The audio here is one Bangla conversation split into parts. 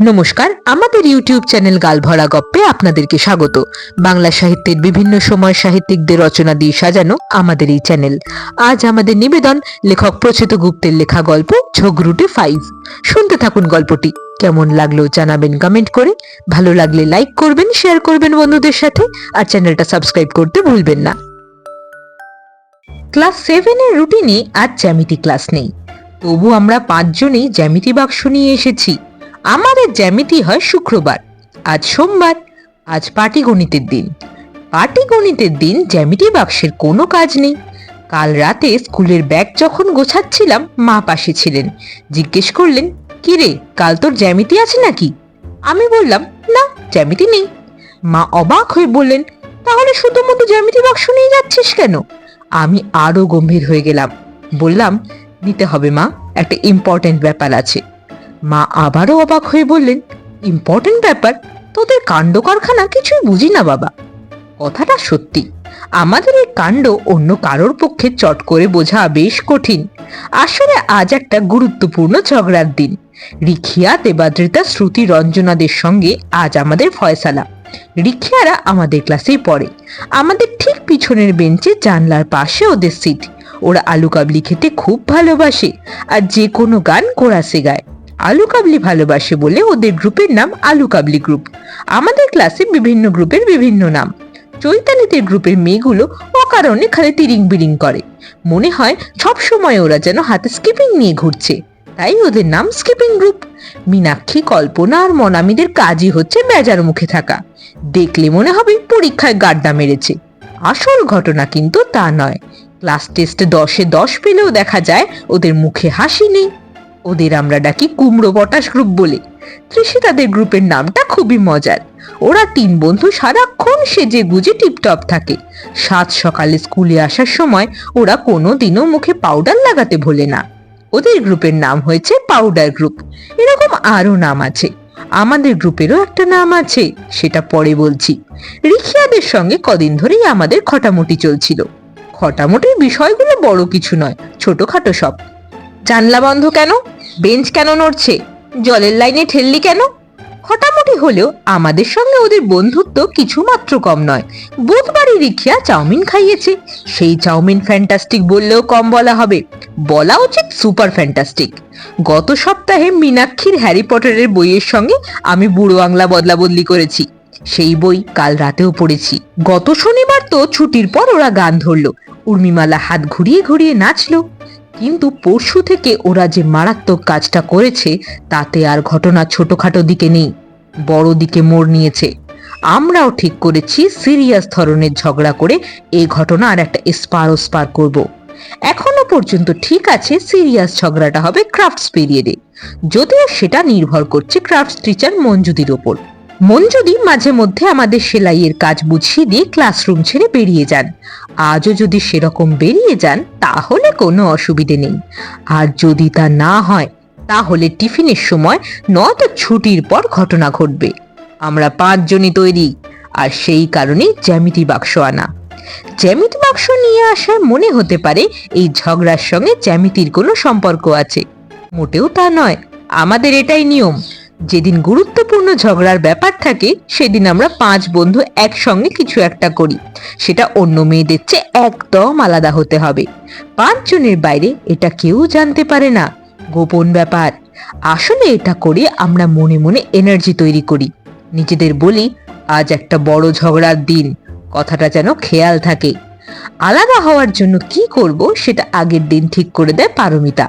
নমস্কার, আমাদের ইউটিউব চ্যানেল গালভরা গপ্পে আপনাদেরকে স্বাগত। বাংলা সাহিত্যের বিভিন্ন সময় সাহিত্যিকদের রচনা দিয়ে সাজানো আমাদের এই চ্যানেল। আজ আমাদের নিবেদন, লেখক প্রচিত গুপ্তের লেখা গল্প ঝগরুটে ফাইভ শুনতে থাকুন গল্পটি। কেমন লাগল জানাবেন কমেন্ট করে। ভালো লাগলে লাইক করবেন শেয়ার করবেন বন্ধুদের সাথে। আর চ্যানেলটা সাবস্ক্রাইব করতে ভুলবেন না। ক্লাস সেভেনের রুটিনে আজ জ্যামিতি ক্লাস নেই। তবু আমরা পাঁচজনেই জ্যামিতি বাক্স নিয়ে এসেছি। আমাদের জ্যামিতি হয় শুক্রবার। আজ সোমবার, আজ পাটিগণিতের দিন। পাটিগণিতের দিন জ্যামিতি বাক্সের কোনো কাজ নেই। কাল রাতে স্কুলের ব্যাগ যখন গোছাচ্ছিলাম, মা পাশে ছিলেন। জিজ্ঞেস করলেন, কি রে, কাল তোর জ্যামিতি আছে নাকি? আমি বললাম, না, জ্যামিতি নেই। মা অবাক হয়ে বললেন, তাহলে শুধুমাত্র জ্যামিতি বাক্স নিয়ে যাচ্ছিস কেন? আমি আরও গম্ভীর হয়ে গেলাম। বললাম নিতে হবে মা, একটা ইম্পর্টেন্ট ব্যাপার আছে। মা আবারও অবাক হয়ে বললেন, ইম্পর্টেন্ট ব্যাপার, তোদের কাণ্ড কারখানা কিছুই বুঝি না বাবা। কথাটা সত্যি, আমাদের এই কাণ্ড অন্য কারোর পক্ষে চট করে বোঝা বেশ কঠিন। আসলে আজ একটা গুরুত্বপূর্ণ ঝগড়ার দিন। রিখিয়া, দেবাদ্রিতা, শ্রুতি, রঞ্জনাদের সঙ্গে আজ আমাদের ফয়সালা। রিখিয়ারা আমাদের ক্লাসেই পড়ে। আমাদের ঠিক পিছনের বেঞ্চে জানলার পাশে ওদের সিট। ওরা আলু কাবলি খেতে খুব ভালোবাসে, আর যে কোনো গান কোরাসে গায়। আলু কাবলি ভালোবাসে বলে ওদের গ্রুপের নাম আলু কাবলি গ্রুপ। আমাদের ক্লাসে বিভিন্ন গ্রুপের বিভিন্ন নাম। চৈতালিদের গ্রুপের মেয়েগুলো অকারণে খালি তিরিং বিরিং করে। মনে হয় সব সময় ওরা যেন হাতে স্কিপিং নিয়ে ঘুরছে। তাই ওদের নাম স্কিপিং গ্রুপ। মীনাক্ষী, কল্পনা আর মনামিদের কাজই হচ্ছে বেজার মুখে থাকা। দেখলে মনে হবে পরীক্ষায় গাড্ডা মেরেছে। আসল ঘটনা কিন্তু তা নয়। ক্লাস টেস্টে দশে দশ পেলেও দেখা যায় ওদের মুখে হাসি নেই। ওদের আমরা ডাকি কুমড়ো পটাশ গ্রুপ বলে। তৃষিতাদের গ্রুপের নামটা খুবই মজার। ওরা তিন বন্ধু সারাক্ষণ সেজে গুজে টিপটপ থাকে। সাত সকালে স্কুলে আসার সময় ওরা কোনো দিনও মুখে পাউডার লাগাতে ভোলে না। ওদের গ্রুপের নাম হয়েছে পাউডার গ্রুপ এরকম আরও নাম আছে। আমাদের গ্রুপেরও একটা নাম আছে, সেটা পরে বলছি। রিখিয়াদের সঙ্গে কদিন ধরেই আমাদের খটামুটি চলছিল। খটামুটির বিষয়গুলো বড় কিছু নয়, ছোটখাটো সব। জানলা বন্ধ কেন? বেঞ্চ কেন নড়ছে? জলের লাইনে ঠেললি কেন? হটামুটি হলেও আমাদের সঙ্গে ওদের বন্ধুত্ব কিছু মাত্র কম নয়। বুধবারই রিখিয়া চাউমিন খাইয়েছে। সেই চাউমিন ফ্যান্টাস্টিক বললেও কম বলা হবে। বলা উচিত সুপার ফ্যান্টাস্টিক গত সপ্তাহে মীনাক্ষীর হ্যারি পটারের বইয়ের সঙ্গে আমি বুড়ো বাংলা বদলা বদলি করেছি। সেই বই কাল রাতেও পড়েছি। গত শনিবার তো ছুটির পর ওরা গান ধরলো। উর্মিমালা হাত ঘুরিয়ে ঘুরিয়ে নাচলো। কিন্তু পরশু থেকে ওরা যে মারাত্মক কাজটা করেছে, তাতে আর ঘটনা ছোটখাটো দিকে নেই। বড় দিকে মোড় নিয়েছে। আমরাও ঠিক করেছি সিরিয়াস ধরনের ঝগড়া করে এই ঘটনা আর একটা স্পার স্পার করব। এখনও পর্যন্ত ঠিক আছে সিরিয়াস ঝগড়াটা হবে ক্রাফটস পিরিয়ডে। যদিও সেটা নির্ভর করছে ক্রাফটস টিচার মঞ্জুদির ওপর। মঞ্জুদি মাঝে মধ্যে আমাদের সেলাইয়ের কাজ বুঝিয়ে দিয়ে ক্লাসরুম ছেড়ে বেরিয়ে যান, আজও যদি সেরকম বেরিয়ে যান, তাহলে কোনো অসুবিধে নেই। আর যদি তা না হয়, তাহলে টিফিনের সময় নয়তো ছুটির পর ঘটনা ঘটবে। আমরা পাঁচজনই তৈরি, আর সেই কারণেই জ্যামিতি বাক্স আনা। জ্যামিতি বাক্স নিয়ে আসার মনে হতে পারে এই ঝগড়ার সঙ্গে জ্যামিতির কোনো সম্পর্ক আছে। মোটেও তা নয়, আমাদের এটাই নিয়ম। যেদিন গুরুত্বপূর্ণ ঝগড়ার ব্যাপার থাকে, সেদিন আমরা পাঁচ বন্ধু একসঙ্গে কিছু একটা করি। সেটা অন্য মেয়েদের চেয়ে একদম আলাদা হতে হবে। পাঁচজনের বাইরে এটা কেউ জানতে পারে না। গোপন ব্যাপার। আসলে এটা করে আমরা মনে মনে এনার্জি তৈরি করি। নিজেদের বলি, আজ একটা বড় ঝগড়ার দিন। কথাটা যেন খেয়াল থাকে। আলাদা হওয়ার জন্য কি করব, সেটা আগের দিন ঠিক করে দেয় পারমিতা।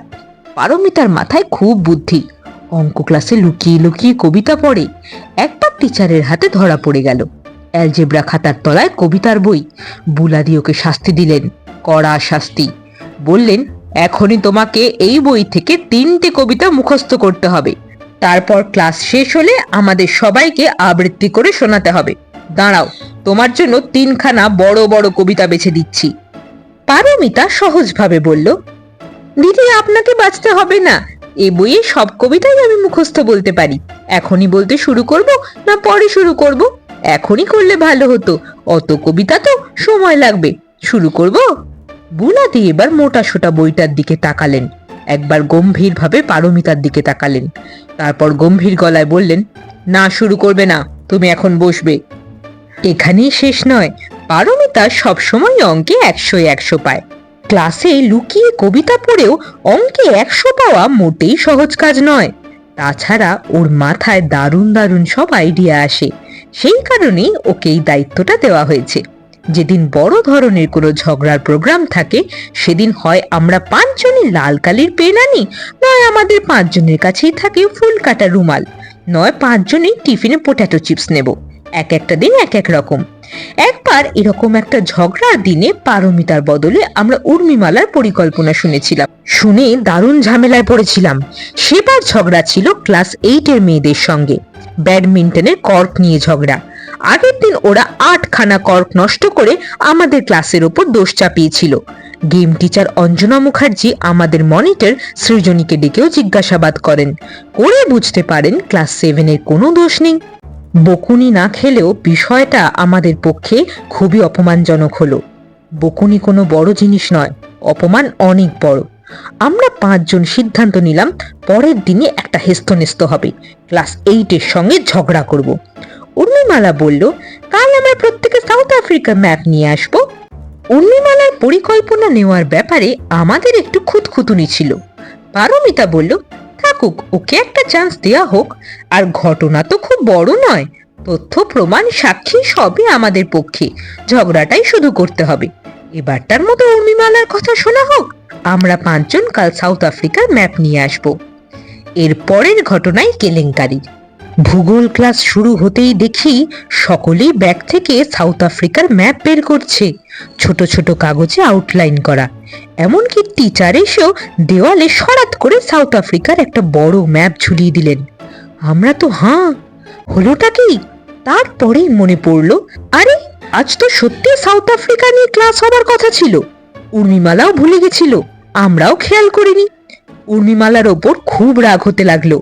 পারমিতার মাথায় খুব বুদ্ধি। অঙ্ক ক্লাসে লুকিয়ে লুকিয়ে কবিতা পড়ে। একবার টিচারের হাতে ধরা পড়ে গেল। অ্যালজেব্রা খাতার তলায় কবিতার বই। বুলাদি ওকে শাস্তি দিলেন, কড়া শাস্তি। বললেন, এখনই তোমাকে এই বই থেকে তিনটে কবিতা মুখস্থ করতে হবে। তারপর ক্লাস শেষ হলে আমাদের সবাইকে আবৃত্তি করে শোনাতে হবে। দাঁড়াও, তোমার জন্য তিনখানা বড় বড় কবিতা বেছে দিচ্ছি। পারমিতা সহজভাবে বলল, দিদি, আপনাকে বাঁচতে হবে না। এ বইয়ে সব কবিতাই আমি মুখস্থ বলতে পারি। এখনই বলতে শুরু করব না পরে শুরু করব? এখনই করলে ভালো হতো, অত কবিতা তো সময় লাগবে। শুরু করব? বুলাদি এবার মোটা সোটা বইটার দিকে তাকালেন। একবার গম্ভীরভাবে পারমিতার দিকে তাকালেন। তারপর গম্ভীর গলায় বললেন, না, শুরু করবে না, তুমি এখন বসবে। এখানেই শেষ নয়, পারমিতা সবসময় অঙ্কে একশো একশো পায়। ক্লাসে লুকিয়ে কবিতা পড়েও অঙ্কে একশো পাওয়া মোটেই সহজ কাজ নয়। তাছাড়া ওর মাথায় দারুণ দারুণ সব আইডিয়া আসে। সেই কারণেই ওকে এই দায়িত্বটা দেওয়া হয়েছে। যেদিন বড় ধরনের কোনো ঝগড়ার প্রোগ্রাম থাকে, সেদিন হয় আমরা পাঁচজনই লাল কালির পেন আনি, নয় আমাদের পাঁচজনের কাছেই থাকে ফুল কাটা রুমাল, নয় পাঁচজনই টিফিনে পোট্যাটো চিপস নেব। এক একটা দিন এক এক রকম। একবার এরকম একটা ঝগড়ার দিনে পারমিতার বদলে আমরা উর্মিমালার পরিকল্পনা শুনেছিলাম। শুনে দারুণ ঝামেলায় পড়েছিলাম। সেবার ঝগড়া ছিল ক্লাস এইটের মেয়েদের সঙ্গে। ব্যাডমিন্টনের কর্ক নিয়ে ঝগড়া। আগের দিন ওরা আটখানা কর্ক নষ্ট করে আমাদের ক্লাসের ওপর দোষ চাপিয়েছিল। গেম টিচার অঞ্জনা মুখার্জি আমাদের মনিটর সৃজনীকে ডেকেও জিজ্ঞাসাবাদ করেন। করে বুঝতে পারেন ক্লাস সেভেনের কোনো দোষ নেই। বকুনি না খেলেও বিষয়টা আমাদের পক্ষে খুবই অপমানজনক হলো। বকুনি কোনো বড় জিনিস নয়, অপমান অনেক বড়। আমরা পাঁচজন সিদ্ধান্ত নিলাম, পরের দিনে একটা হেস্তনেস্ত হবে, ক্লাস এইটের সঙ্গে ঝগড়া করব। উর্মিমালা বলল, কাল আমরা প্রত্যেকে সাউথ আফ্রিকার ম্যাপ নিয়ে আসব। উর্মিমালার পরিকল্পনা নেওয়ার ব্যাপারে আমাদের একটু খুঁতখুতুনি ছিল। পারমিতা বলল থাকুক, ওকে একটা চান্স দেয়া হোক। আর ঘটনা তো খুব বড় নয়। তথ্য, প্রমাণ, সাক্ষী সবই আমাদের পক্ষে। ঝগড়াটাই শুধু করতে হবে। এবারটার মতো উর্মিমালার কথা শোনা হোক, আমরা পাঁচজন কাল সাউথ আফ্রিকার ম্যাপ নিয়ে আসব। এর পরের ঘটনাই কেলেঙ্কারি ভূগোল ক্লাস শুরু হতেই দেখি সকলেই ব্যাগ থেকে সাউথ আফ্রিকার ম্যাপ বের করছে। ছোট ছোট কাগজে আউটলাইন করা। এমনকি টিচার এসেও দেওয়ালে সরাত করে সাউথ আফ্রিকার একটা বড় ম্যাপ ঝুলিয়ে দিলেন। আমরা তো হাঁ, হলোটা কি? তারপরেই মনে পড়ল, আরে, আজ তো সত্যি সাউথ আফ্রিকা নিয়ে ক্লাস হবার কথা ছিল। উর্মিমালাও ভুলে গেছিল, আমরাও খেয়াল করিনি। উর্মিমালার ওপর খুব রাগ হতে লাগল।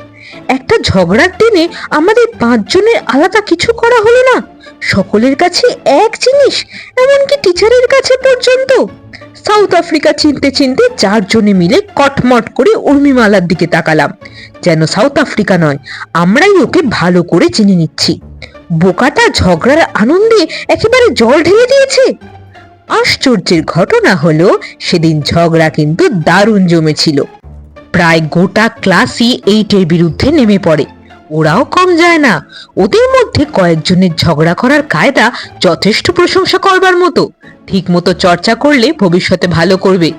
একটা ঝগড়ার দিনে আমাদের পাঁচজনের আলাদা কিছু করা হলো না। সকলের কাছে এক জিনিস, এমনকি টিচারের কাছে পর্যন্ত। সাউথ আফ্রিকা চিনতে চিনতে চারজনে মিলে কটমট করে উর্মিমালার দিকে তাকালাম। যেন সাউথ আফ্রিকা নয়, আমরাই ওকে ভালো করে চিনে নিচ্ছি। বোকাটা ঝগড়ার আনন্দে একেবারে জল ঢেলে দিয়েছে। আশ্চর্যের ঘটনা হলো, সেদিন ঝগড়া কিন্তু দারুণ জমেছিল। প্রায় গোটা ক্লাসই এইটের বিরুদ্ধে নেমে পড়ে। ওরাও কম যায় না। ওদের মধ্যে কয়েকজনের ঝগড়া করার কায়দা যথেষ্ট প্রশংসা করবার মতো। ঠিক মতো চর্চা করলে ভবিষ্যতে ভালো করবে।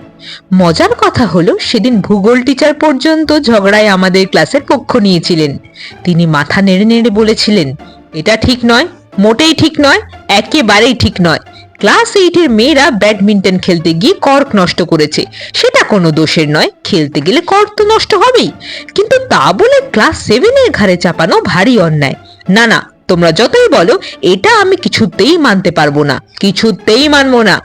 মজার কথা হলো, সেদিন ভূগোল টিচার পর্যন্ত ঝগড়ায় আমাদের ক্লাসের পক্ষ নিয়েছিলেন। তিনি মাথা নেড়ে নেড়ে বলেছিলেন, এটা ঠিক নয়, মোটেই ঠিক নয়, একেবারেই ঠিক নয়। ক্লাস এইটের মেয়েরা ব্যাডমিন্টন খেলতে গিয়ে কর্ক নষ্ট করেছে। সেটা কোনো দোষের নয়, খেলতে গেলে কর্ক তো নষ্ট হবেই। কিন্তু তা বলে ক্লাস সেভেনের ঘাড়ে চাপানো ভারী অন্যায়। না না, তোমরা যতই বলো, এটা আমি কিছুতেই মানতে পারব না, কিছুতেই মানবো না।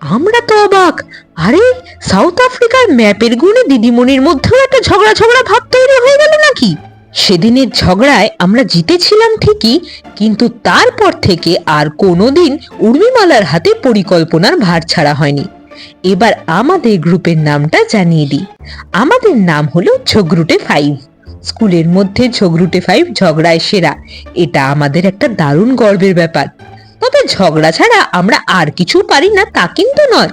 আমরা তো অবাক। আরে, সাউথ আফ্রিকার ম্যাপের গুণে দিদিমণির মধ্যেও একটা ঝগড়া ঝগড়া ভাব তৈরি হয়ে গেল নাকি? সেদিনের ঝগড়ায় আমরা জিতেছিলাম ঠিকই, কিন্তু তারপর থেকে আর কোনোদিন উর্মিমালার হাতে পরিকল্পনার ভার ছাড়া হয়নি। এবার আমাদের গ্রুপের নামটা জানিয়ে দিই। আমাদের নাম হলো ঝগরুটে ফাইভ। স্কুলের মধ্যে ঝগরুটে ফাইভ ঝগড়ায় সেরা। এটা আমাদের একটা দারুণ গর্বের ব্যাপার। তবে ঝগড়া ছাড়া আমরা আর কিছু পারি না তা কিন্তু নয়।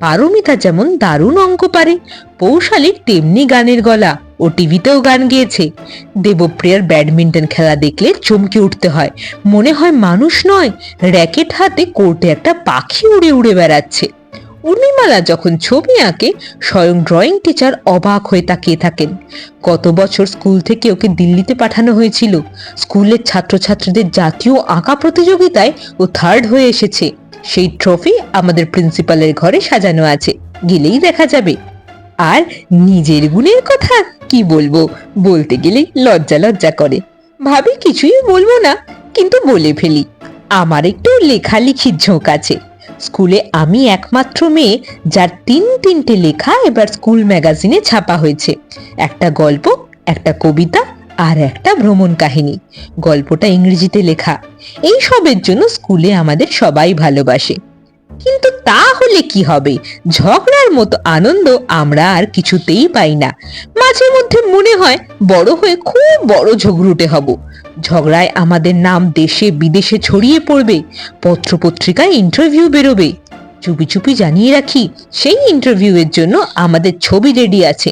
পারমিতা যেমন দারুণ অঙ্ক পারে পৌশালীর তেমনি গানের গলা। ও টিভিতেও গান গেয়েছে। দেবপ্রিয়ার ব্যাডমিন্টন খেলা দেখলে চমকে উঠতে হয়। মনে হয় মানুষ নয়, র্যাকেট হাতে কোর্টে একটা পাখি উড়ে উড়ে বেড়াচ্ছে। উর্মিমালা যখন ছবি আঁকে, স্বয়ং ড্রয়িং টিচার অবাক হয়ে তাকিয়ে থাকেন। গত বছর স্কুল থেকে ওকে দিল্লিতে পাঠানো হয়েছিল? স্কুলের ছাত্রছাত্রীদের জাতীয় আঁকা প্রতিযোগিতায় ও থার্ড হয়ে এসেছে। সেই ট্রফি আমাদের প্রিন্সিপালের ঘরে সাজানো আছে। গেলেই দেখা যাবে। আর নিজের গুণের কথা কি বলব? বলতে গেলে লজ্জা লজ্জা করে। ভাবি কিছুই বলব না, কিন্তু বলে ফেলি। আমার একটু লেখালেখির ঝোঁক আছে। স্কুলে আমি একমাত্র মেয়ে যার তিন তিনটে লেখা এবার স্কুল ম্যাগাজিনে ছাপা হয়েছে। একটা গল্প, একটা কবিতা আর একটা ভ্রমণ কাহিনী। গল্পটা ইংরেজিতে লেখা। এই সবের জন্য স্কুলে আমাদের সবাই ভালোবাসে। কিন্তু তাহলে কি হবে? ঝগড়ার মতো আনন্দ আমরা আর কিছুতেই পাই না। মাঝে মধ্যে মনে হয় বড় হয়ে খুব বড় ঝগড়ুটে হব। ঝগড়ায় আমাদের নাম দেশে বিদেশে ছড়িয়ে পড়বে। পত্রপত্রিকায় ইন্টারভিউ বেরোবে। চুপি চুপি জানিয়ে রাখি, সেই ইন্টারভিউয়ের জন্য আমাদের ছবি রেডি আছে।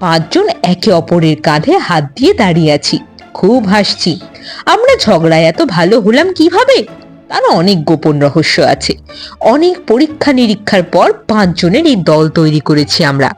পাঁচজন একে অপরের কাঁধে হাত দিয়ে দাঁড়িয়ে আছি। খুব হাসছি। আমরা ঝগড়ায় এত ভালো হলাম কীভাবে? তার অনেক গোপন রহস্য আছে। অনেক পরীক্ষা নিরীক্ষার পর পাঁচজনের এই দল তৈরি করেছি আমরা।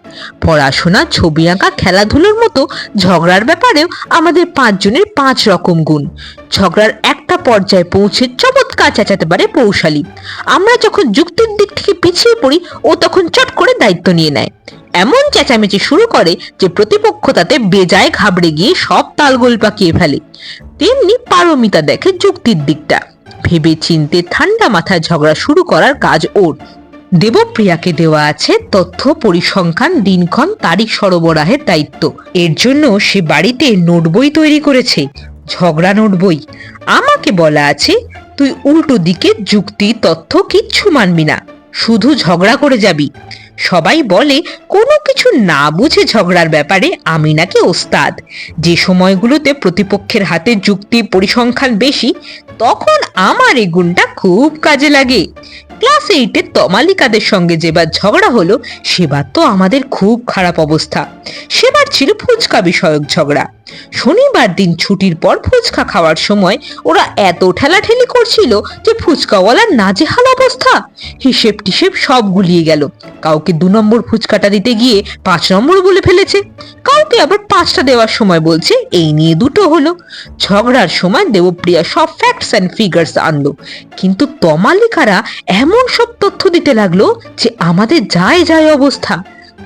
পড়াশোনা, ছবি আঁকা, খেলাধুলোর মতো ঝগড়ার ব্যাপারেও আমাদের পাঁচজনের পাঁচ রকম গুণ। ঝগড়ার একটা পর্যায়ে পৌঁছে চমৎকার চেঁচাতে পারে পৌশালী। আমরা যখন যুক্তির দিক থেকে পিছিয়ে পড়ি, ও তখন চট করে দায়িত্ব নিয়ে নেয়। এমন চেঁচামেচি শুরু করে যে প্রতিপক্ষ তাতে বেজায় ঘাবড়ে গিয়ে সব তালগোল পাকিয়ে ফেলে। তেমনি পারমিতা দেখে যুক্তির দিকটা। ভেবে চিনতে ঠান্ডা মাথায় ঝগড়া শুরু করার কাজ ওর। দেবপ্রিয়াকে দেওয়া আছে তথ্য পরিসংখ্যান, দিনক্ষণ, তারিখ সরবরাহের দায়িত্ব। এর জন্য সে বাড়িতে নোট বই তৈরি করেছে। ঝগড়া নোট বই। আমাকে বলা আছে, তুই উল্টো দিকে যুক্তি, তথ্য কিচ্ছু মানবি না। শুধু ঝগড়া করে যাবি। সবাই বলে, কোনো কিছু না বুঝে ঝগড়ার ব্যাপারে আমি নাকি ওস্তাদ। যে সময়গুলোতে প্রতিপক্ষের হাতে যুক্তি পরিসংখ্যান বেশি, তখন আমার এই গুণটা খুব কাজে লাগে। ক্লাস এইটে তমালিকাদের সঙ্গে যেবার ঝগড়া হলো সেবার তো আমাদের খুব খারাপ অবস্থা। সেবার ছিল ফুচকা বিষয়ক ঝগড়া। শনিবার দিন ছুটির পর ফুচকা খাওয়ার সময় ওরা এত ঠেলাঠেলি করছিল যে ফুচকাওয়ালার নাজেহাল অবস্থা। হিসেব টিসেব সব গুলিয়ে গেল। কাউকে দু নম্বর ফুচকাটা দিতে গিয়ে পাঁচ নম্বর বলে ফেলেছে। কাউকে আবার পাঁচটা দেওয়ার সময় বলছে, এই নিয়ে দুটো হলো। ঝগড়ার সময় দেবপ্রিয়া সব ফ্যাক্টস অ্যান্ড ফিগার্স আনলো। কিন্তু তমালিকারা এমন সব তথ্য দিতে লাগল যে আমাদের যায় যায় অবস্থা।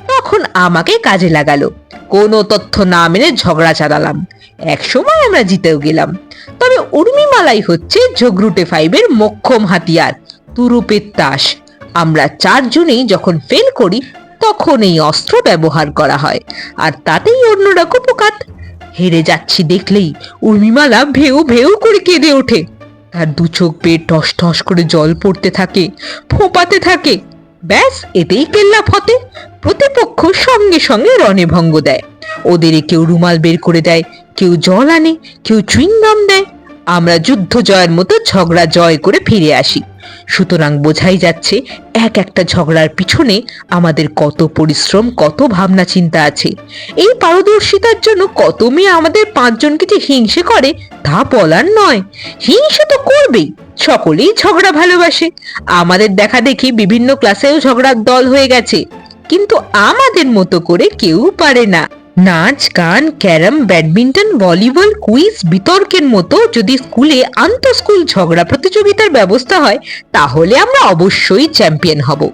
তখন আমাকে কাজে লাগালো। কোনো তথ্য না মেনে ঝগড়া চালালাম। এক সময় আমরা জিতেও গেলাম। তবে উর্মিমালাই হচ্ছে ঝগড়ুটে ফাইভের মক্ষম হাতিয়ার, তুরুপের তাস। আমরা চারজনেই যখন ফেল করি তখন এই অস্ত্র ব্যবহার করা হয়, আর তাতেই অন্যরা কুপকাত। হেরে যাচ্ছি দেখলেই উর্মিমালা ভেউ ভেউ করে কেঁদে ওঠে। তার দু চোখ বেয়ে টস টস করে জল পড়তে থাকে, ফোঁপাতে থাকে। ব্যাস, এতেই কেল্লা ফতে প্রতিপক্ষ সঙ্গে সঙ্গে রণে ভঙ্গ দেয়। ওদের কেউ রুমাল বের করে দেয়, কেউ জল আনে, কেউ চুইংগাম দেয়। আমরা যুদ্ধ জয়ের মতো ঝগড়া জয় করে ফিরে আসি। সুতরাং বোঝাই যাচ্ছে, এক একটা ঝগড়ার পিছনে আমাদের কত পরিশ্রম, কত ভাবনা চিন্তা আছে। এই পারদর্শিতার জন্য কত মেয়ে আমাদের পাঁচজনকে যে হিংসে করে, তা বলার নয়। হিংসে তো করবেই, সকলেই ঝগড়া ভালোবাসে। আমাদের দেখা দেখি বিভিন্ন ক্লাসেও ঝগড়ার দল হয়ে গেছে। কিন্তু আমাদের মতো করে কেউ পারে না। নাচ, গান, ক্যারাম, ব্যাডমিন্টন, ভলিবল, কুইজ, বিতর্কের মতো যদি স্কুলে আন্তঃস্কুল ঝগড়া প্রতিযোগিতার ব্যবস্থা হয়, তাহলে আমরা অবশ্যই চ্যাম্পিয়ন হব।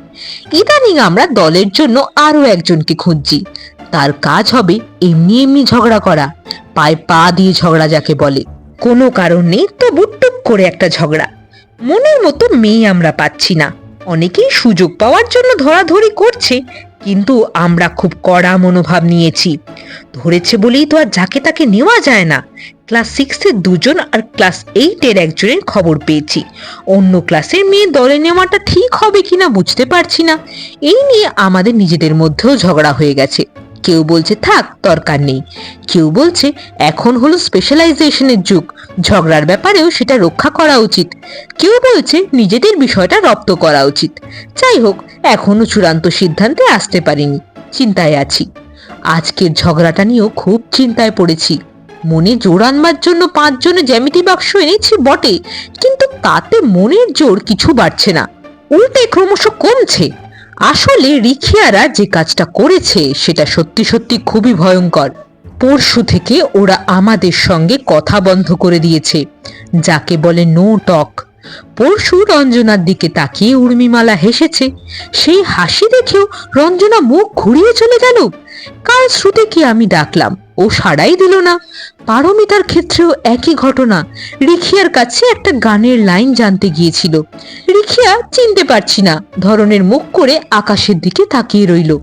ইদানিং আমরা দলের জন্য আরও একজনকে খুঁজছি। তার কাজ হবে এমনি এমনি ঝগড়া করা। পায়ে পা দিয়ে ঝগড়া যাকে বলে। কোনো কারণ নেই তো বুটটুক করে একটা ঝগড়া। মনের মতো মেয়ে আমরা পাচ্ছি না। অনেকেই সুযোগ পাওয়ার জন্য ধরাধরি করছে কিন্তু আমরা খুব কড়া মনোভাব নিয়েছি। ধরেছে বলেই তো আর যাকে তাকে নেওয়া যায় না। ক্লাস সিক্সের দুজন আর ক্লাস এইটের একজনের খবর পেয়েছি। অন্য ক্লাসের মেয়ে দলে নেওয়াটা ঠিক হবে কিনা বুঝতে পারছি না। এই নিয়ে আমাদের নিজেদের মধ্যেও ঝগড়া হয়ে গেছে। কেউ বলছে, থাক, দরকার নেই। কেউ বলছে, এখন হলো স্পেশালাইজেশনের যুগ। ঝগড়ার ব্যাপারেও সেটা রক্ষা করা উচিত। কেউ বলছে, নিজেদের বিষয়টা রপ্ত করা উচিত। যাই হোক এখনও চূড়ান্ত সিদ্ধান্তে আসতে পারিনি, চিন্তায় আছি। আজকের ঝগড়াটা নিয়েও খুব চিন্তায় পড়েছি। মনে জোর আনবার জন্য পাঁচজনে জ্যামিতি বাক্স এনেছি বটে, কিন্তু তাতে মনের জোর কিছু বাড়ছে না। উল্টে ক্রমশ কমছে। আসলে রিখিয়ারা যে কাজটা করেছে, সেটা সত্যি সত্যি খুবই ভয়ঙ্কর। পরশু থেকে ওরা আমাদের সঙ্গে কথা বন্ধ করে দিয়েছে, যাকে বলে নো টক। পরশু রঞ্জনার দিকে তাকিয়ে উর্মিমালা হেসেছে। সেই হাসি দেখেও রঞ্জনা মুখ ঘুরিয়ে চলে গেল। কাল শ্রুতিকে আমি ডাকলাম। ও সাড়াই দিল না। পারমিতার ক্ষেত্রেও একই ঘটনা। রিখিয়ার কাছে একটা গানের লাইন জানতে গিয়েছিল। রিখিয়া চিনতে পারছি না, ধরনের মুখ করে আকাশের দিকে তাকিয়ে রইল।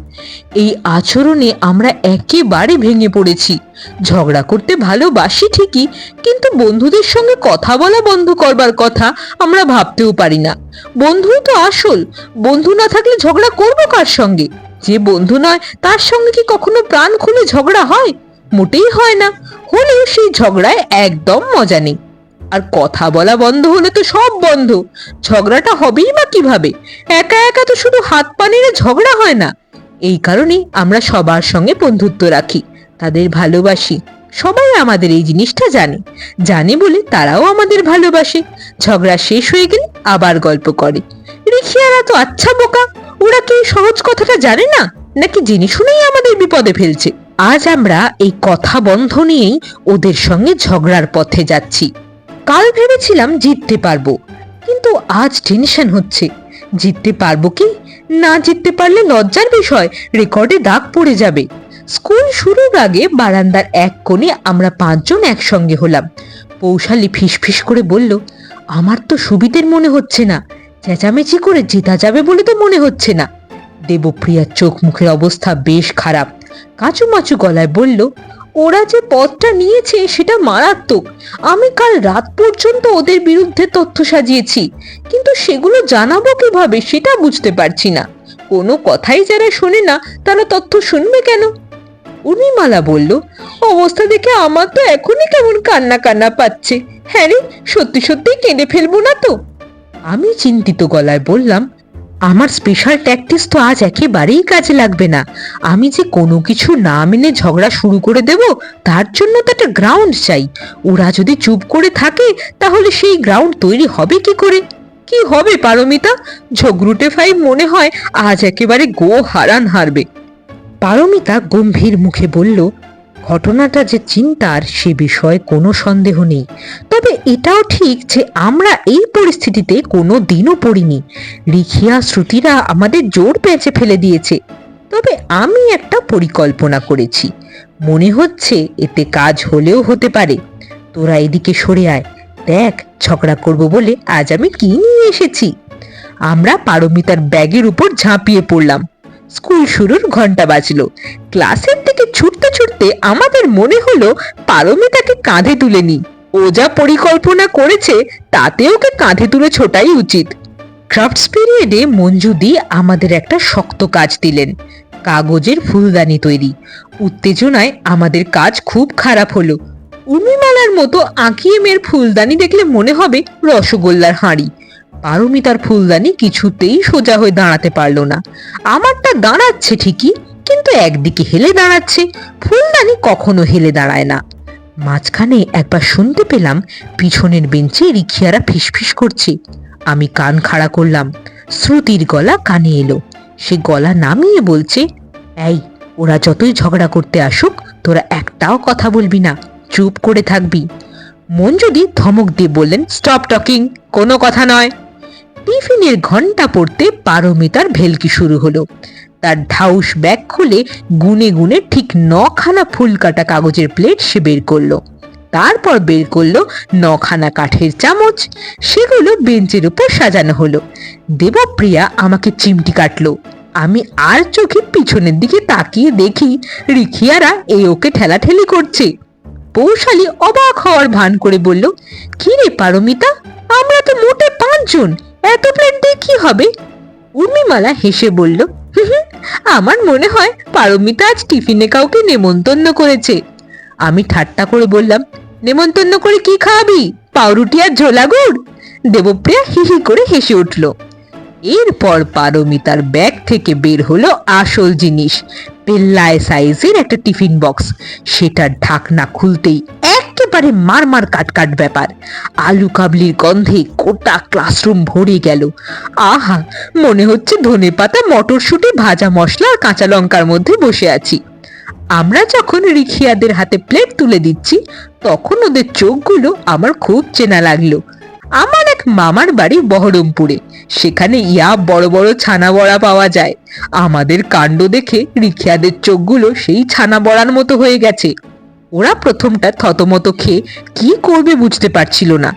এই আচরণে আমরা একেবারে ভেঙে পড়েছি। ঝগড়া করতে ভালোবাসি ঠিকই, কিন্তু বন্ধুদের সঙ্গে কথা বলা বন্ধ করবার কথা আমরা ভাবতেও পারি না। বন্ধুই তো আসল। বন্ধু না থাকলে ঝগড়া করব কার সঙ্গে? যে বন্ধু নয়, তার সঙ্গে কি কখনো প্রাণ খুলে ঝগড়া হয়? মোটেই হয় না। হলেও সেই ঝগড়ায় একদম মজা নেই। আর কথা বলা বন্ধ হলে তো সব বন্ধ। ঝগড়াটা হবেই বা কীভাবে? একা একা তো শুধু হাত পা ঝগড়া হয় না। এই কারণেই আমরা সবার সঙ্গে বন্ধুত্ব রাখি, তাদের ভালোবাসি। সবাই আমাদের এই জিনিসটা জানে। জানে বলে তারাও আমাদের ভালোবাসে। ঝগড়া শেষ হয়ে গেলে আবার গল্প করে। রিখিয়ারা তো আচ্ছা বোকা, ওরা কি সহজ কথাটা জানে না? নাকি জেনে শুনেই আমাদের বিপদে ফেলছে? আজ আমরা এই কথা বন্ধ নিয়েই ওদের সঙ্গে ঝগড়ার পথে যাচ্ছি। কাল ভেবেছিলাম জিততে পারব, কিন্তু আজ টেনশন হচ্ছে। জিততে পারব কি? না জিততে পারলে লজ্জার বিষয়, রেকর্ডে দাগ পড়ে যাবে। স্কুল শুরুর আগে বারান্দার এক কোণে আমরা পাঁচজন একসঙ্গে হলাম। পৌশালী ফিসফিস করে বলল, আমার তো সুবিধের মনে হচ্ছে না। চেঁচামেচি করে জেতা যাবে বলে তো মনে হচ্ছে না। দেবপ্রিয়ার চোখ মুখের অবস্থা বেশ খারাপ। কাঁচু মাচু গলায় বলল, ওরা যে পথটা নিয়েছে সেটা মারাত্মক। আমি কাল রাত পর্যন্ত ওদের বিরুদ্ধে তথ্য সাজিয়েছি, কিন্তু সেগুলো জানাব কীভাবে সেটা বুঝতে পারছি না। কোনো কথাই যারা শোনে না, তারা তথ্য শুনবে কেন? উর্মিমালা বলল, অবস্থা দেখে আমার তো এখনই কেমন কান্না কান্না পাচ্ছে। হ্যাঁ রে, সত্যি সত্যি কেঁদে ফেলব না তো? আমি চিন্তিত গলায় বললাম আমার স্পেশাল ট্যাকটিস তো আজ একেবারেই কাজে লাগবে না। আমি যে কোনো কিছু না মেনে ঝগড়া শুরু করে দেব, তার জন্য তো একটা গ্রাউন্ড চাই। ওরা যদি চুপ করে থাকে, তাহলে সেই গ্রাউন্ড তৈরি হবে কি করে? কি হবে পারমিতা? ঝগড়ুটে ফাই মনে হয় আজ একেবারে গো হারান হারবে। পারমিতা গম্ভীর মুখে বলল ঘটনাটা যে চিন্তার, সে বিষয়ে কোনো সন্দেহ নেই। তবে এটাও ঠিক যে আমরা এই পরিস্থিতিতে কোনো দিনও পড়িনি। লিখিয়া শ্রুতিরা আমাদের জোর পেঁচে ফেলে দিয়েছে। তবে আমি একটা পরিকল্পনা করেছি। মনে হচ্ছে এতে কাজ হলেও হতে পারে। তোরা এদিকে সরে আয়। দেখ, ঝগড়া করব বলে আজ আমি কি নিয়ে এসেছি? আমরা পারমিতার ব্যাগের উপর ঝাঁপিয়ে পড়লাম। স্কুল শুরুর ঘণ্টা বাজলো। ক্লাসের দিকে ছুটতে ছুটতে আমাদের মনে হলো পারমিতাকে কাঁধে তুলে নি। ও যা পরিকল্পনা করেছে, তাতে ওকে কাঁধে তুলে ছোটাই উচিত। ক্রাফটস পিরিয়ডে মঞ্জুদি আমাদের একটা শক্ত কাজ দিলেন, কাগজের ফুলদানি তৈরি। উত্তেজনায় আমাদের কাজ খুব খারাপ হলো। উর্মিমালার মতো আঁকিয়ে মেয়ের ফুলদানি দেখলে মনে হবে রসগোল্লার হাঁড়ি। পারমিতার ফুলদানি কিছুতেই সোজা হয়ে দাঁড়াতে পারল না। আমারটা দাঁড়াচ্ছে ঠিকই, কিন্তু একদিকে হেলে দাঁড়াচ্ছে, ফুলদানি কখনো হেলে দাঁড়ায় না। মাঝখানে একবার শুনতে পেলাম পিছনের বেঞ্চে রিখিয়ারা ফিসফিস করছে। আমি কান খাড়া করলাম, শ্রুতির গলা কানে এলো। সে গলা নামিয়ে বলছে, এই, ওরা যতই ঝগড়া করতে আসুক, তোরা একটাও কথা বলবি না, চুপ করে থাকবি। মন যদি ধমক দিয়ে বললেন স্টপ টকিং কোনো কথা নয়। টিফিনের ঘণ্টা পড়তে পারমিতার ভেলকি শুরু হলো। তার ঢাউস ব্যাগ খুলে গুনে গুনে ঠিক নখানা ফুল কাটা কাগজের প্লেট সে বের করল। তারপর বের করল নখানা কাঠের চামচ, সেগুলো বেঞ্চের উপর সাজানো হলো। দেবপ্রিয়া আমাকে চিমটি কাটলো। আমি আর চোখে পিছনের দিকে তাকিয়ে দেখি রিখিয়ারা এই ওকে ঠেলাঠেলি করছে। পৌশালী অবাক হওয়ার ভান করে বলল কি রে পারমিতা, আমরা তো মোটে পাঁচজন এত প্লেট দিয়ে কি হবে? উর্মিমালা হেসে বলল "হুম হুম, আমার মনে হয় পারমিতা আজ টিফিনে কাউকে নেমন্তন্ন করেছে। আমি ঠাট্টা করে বললাম নেমন্তন্ন করে কি খাওয়াবি পাউরুটি আর ঝোলা গুড়? দেবপ্রিয়া হিহি করে হেসে উঠল। এরপর পারমিতার ব্যাগ থেকে বের হলো আসল জিনিস পেল্লায় সাইজের একটা টিফিন বক্স। সেটার ঢাকনা খুলতেই একেবারে মারমার কাটকাট ব্যাপার। আলু কাবলির গন্ধে গোটা ক্লাসরুম ভরে গেল। আহা, মনে হচ্ছে ধনে পাতা, মটরশুঁটি, ভাজা মশলা আর কাঁচা লঙ্কার মধ্যে বসে আছি। আমরা যখন রিখিয়াদের হাতে প্লেট তুলে দিচ্ছি, তখন ওদের চোখগুলো আমার খুব চেনা লাগল। আমার এক মামার বাড়ি বহরমপুরে। সেখানে ইয়া বড় বড় ছানা বড়া পাওয়া যায়। আমাদের কাণ্ড দেখে রিখিয়াদের চোখগুলো সেই ছানা বড়ার মতো হয়ে গেছে। ওরা প্রথমটা থতমত খেয়ে কি করবে বুঝতে পারছিল না।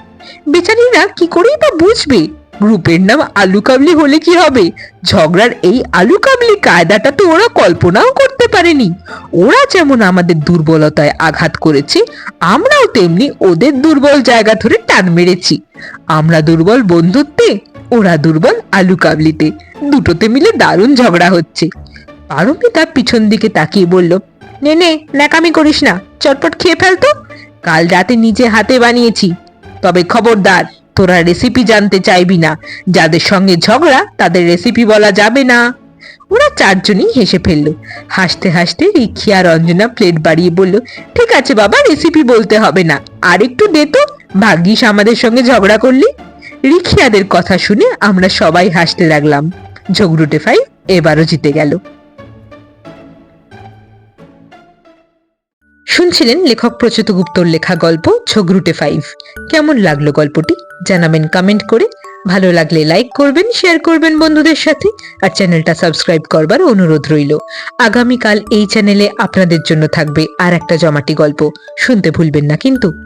বেচারিরা কি করেই বা বুঝবে? গ্রুপের নাম আলু কাবলি হলে কি হবে? ঝগড়ার এই আলু কাবলি কায়দাটা তো ওরা কল্পনাও করতে পারেনি। ওরা যেমন আমাদের দুর্বলতায় আঘাত করেছে, আমরাও তেমনি ওদের দুর্বল জায়গা ধরে টান মেরেছি। আমরা দুর্বল বন্ধুত্বে, ওরা দুর্বল আলু কাবলিতে। দুটোতে মিলে দারুণ ঝগড়া হচ্ছে। পারমিতা পিছন দিকে তাকিয়ে বলল নে নে, ন্যাকামি করিস না। চটপট খেয়ে ফেলতো কাল রাতে নিজে হাতে বানিয়েছি। তবে খবরদার, তোরা রেসিপি জানতে চাইবি না। যাদের সঙ্গে ঝগড়া, তাদের রেসিপি বলা যাবে না। ওরা চারজনই হেসে ফেলল। হাসতে হাসতে রিক্ষি আর রঞ্জনা প্লেট বাড়িয়ে বলল, ঠিক আছে বাবা রেসিপি বলতে হবে না। আর একটু দে তো। ভাগ্যিস আমাদের সঙ্গে ঝগড়া করলি। রিখিয়াদের কথা শুনে আমরা সবাই হাসতে লাগলাম। ঝগড়ুটে ফাই এবারও জিতে গেল। শুনছিলেন লেখক প্রচুত গুপ্তর লেখা গল্প ছগরুটে ফাইভ কেমন লাগল গল্পটি? জানাবেন কমেন্ট করে। ভালো লাগলে লাইক করবেন শেয়ার করবেন বন্ধুদের সাথে, আর চ্যানেলটা সাবস্ক্রাইব করবার অনুরোধ রইল। আগামীকাল এই চ্যানেলে আপনাদের জন্য থাকবে আর একটা জমাটি গল্প। শুনতে ভুলবেন না কিন্তু।